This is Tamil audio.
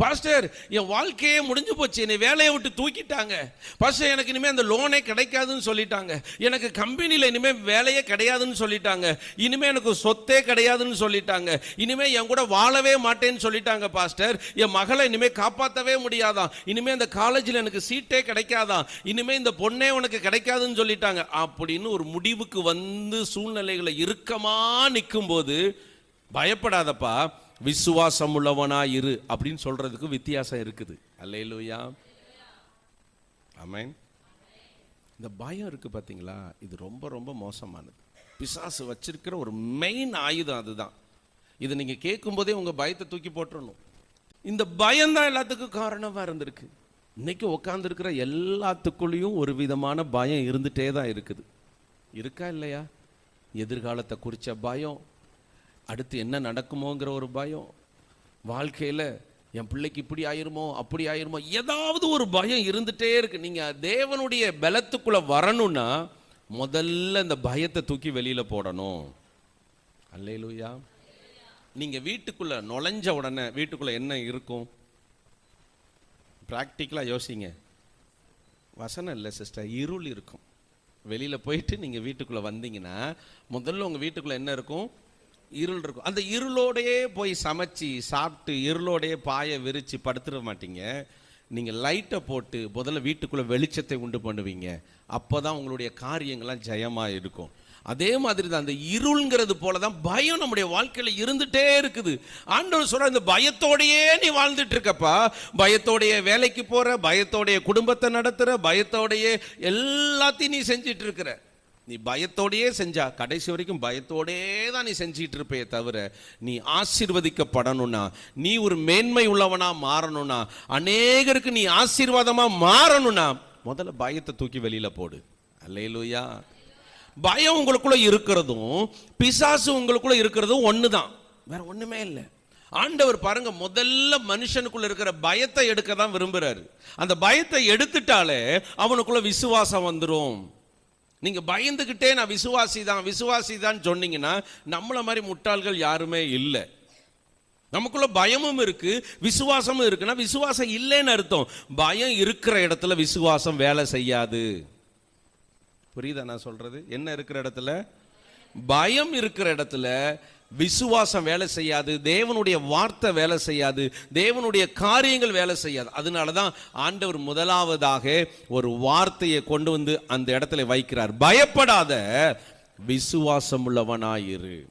பாஸ்டர் என் வாழ்க்கையே முடிஞ்சு போச்சு. என்னை வேலையை விட்டு தூக்கிட்டாங்க. பாஸ்டர் எனக்கு இனிமேல் அந்த லோனே கிடைக்காதுன்னு சொல்லிட்டாங்க. எனக்கு கம்பெனியில் இனிமேல் வேலையே கிடையாதுன்னு சொல்லிட்டாங்க. இனிமேல் எனக்கு சொத்தே கிடையாதுன்னு சொல்லிட்டாங்க. இனிமேல் என் கூட வாழவே மாட்டேன்னு சொல்லிட்டாங்க பாஸ்டர் என் மகளை இனிமேல் காப்பாற்றவே முடியாதான். இனிமேல் அந்த காலேஜில் எனக்கு சீட்டே கிடைக்காதான். இனிமேல் இந்த பொண்ணே உனக்கு கிடைக்காதுன்னு சொல்லிட்டாங்க. அப்படின்னு ஒரு முடிவுக்கு வந்து சூழ்நிலைகளை இறுக்கமாக நிற்கும் போது பயப்படாதப்பா. விசுவாசம் உள்ளவனா இரு அப்படின்னு சொல்றதுக்கு வித்தியாசம் இருக்குது. அல்லேலூயா. ஆமென். இந்த பயம் இருக்கு பார்த்தீங்களா இது ரொம்ப ரொம்ப மோசமானது. பிசாசு வச்சிருக்கிற ஒரு மெயின் ஆயுதம் அதுதான். இது நீங்க கேட்கும்போதே உங்கள் உங்க பயத்தை தூக்கி போட்டுறணும். இந்த பயம்தான் எல்லாத்துக்கும் காரணமா இருந்திருக்கு. இன்னைக்கு உட்காந்துருக்கிற எல்லாத்துக்குள்ளேயும் ஒரு விதமான பயம் இருந்துகிட்டே தான் இருக்குது. இருக்கா இல்லையா? எதிர்காலத்தை குறித்த பயம் அடுத்து என்ன நடக்குமோங்கிற ஒரு பயம். வாழ்க்கையில் என் பிள்ளைக்கு இப்படி ஆயிருமோ அப்படி ஆயிருமோ ஏதாவது ஒரு பயம் இருந்துகிட்டே இருக்குது நீங்கள் தேவனுடைய பலத்துக்குள்ளே வரணும்னா முதல்ல இந்த பயத்தை தூக்கி வெளியில் போடணும். அல்லையிலூயா நீங்கள் வீட்டுக்குள்ளே நுழைஞ்ச உடனே வீட்டுக்குள்ளே என்ன இருக்கும்? ப்ராக்டிக்கலாக யோசிங்க. வசனம் இல்லை சிஸ்டர் இருள் இருக்கும். வெளியில் போயிட்டு நீங்கள் வீட்டுக்குள்ளே வந்தீங்கன்னா முதல்ல உங்கள் வீட்டுக்குள்ளே என்ன இருக்கும்? இருள் இருக்கும். அந்த இருளோடையே போய் சமைச்சு சாப்பிட்டு இருளோடையே பாயை விரித்து படுத்துட மாட்டீங்க. நீங்கள் லைட்டை போட்டு முதல்ல வீட்டுக்குள்ளே வெளிச்சத்தை உண்டு பண்ணுவீங்க. அப்போ தான் உங்களுடைய காரியங்கள்லாம் ஜெயமாக இருக்கும். அதே மாதிரி தான் அந்த இருள்ங்கிறது போல தான் பயம் நம்முடைய வாழ்க்கையில் இருந்துகிட்டே இருக்குது. ஆண்டவர் சொல்கிற இந்த பயத்தோடையே நீ வாழ்ந்துட்டு இருக்கப்பா பயத்தோடைய வேலைக்கு போகிற பயத்தோடைய குடும்பத்தை நடத்துகிற பயத்தோடையே எல்லாத்தையும் நீ செஞ்சிட்டு இருக்கிற நீ பயத்தோடையே செஞ்சா கடைசி வரைக்கும் பயத்தோடே தான் நீ செஞ்சிட்டு இருப்பே தவிர நீ ஆசீர்வதிக்கப்படணும்னா நீ ஒரு மேன்மை உள்ளவனா மாறணும்னா அநேகருக்கு நீ ஆசீர்வாதமா மாறணும்னா முதல்ல பயத்தை தூக்கி வெளியில போடு. அல்லேலூயா. பயம் உங்களுக்குள்ள இருக்கிறதும் பிசாசு உங்களுக்குள்ள இருக்கிறதும் ஒண்ணுதான். வேற ஒண்ணுமே இல்லை. ஆண்டவர் பாருங்க முதல்ல மனுஷனுக்குள்ள இருக்கிற பயத்தை எடுக்க தான் விரும்புறாரு. அந்த பயத்தை எடுத்துட்டாலே அவனுக்குள்ள விசுவாசம் வந்துரும். நீங்கள் பயந்துக்கிட்டே நான் விசுவாசி தான் விசுவாசி தான் சொன்னீங்கன்னா நம்மளை மாதிரி முட்டாள்கள் யாருமே இல்லை. நமக்குள்ள பயமும் இருக்கு விசுவாசமும் இருக்குன்னா விசுவாசம் இல்லைன்னு அர்த்தம். பயம் இருக்கிற இடத்துல விசுவாசம் வேலை செய்யாது. புரியுதா நான் சொல்றது? என்ன இருக்கிற இடத்துல? பயம் இருக்கிற இடத்துல விசுவாசம் வேலை செய்யாது தேவனுடைய வார்த்தை வேலை செய்யாது தேவனுடைய காரியங்கள் வேலை செய்யாது. அதனால தான் ஆண்டவர் முதலாவதாக ஒரு வார்த்தையை கொண்டு வந்து அந்த இடத்துல வைக்கிறார். பயப்படாத விசுவாசம் உள்ளவனாயிரு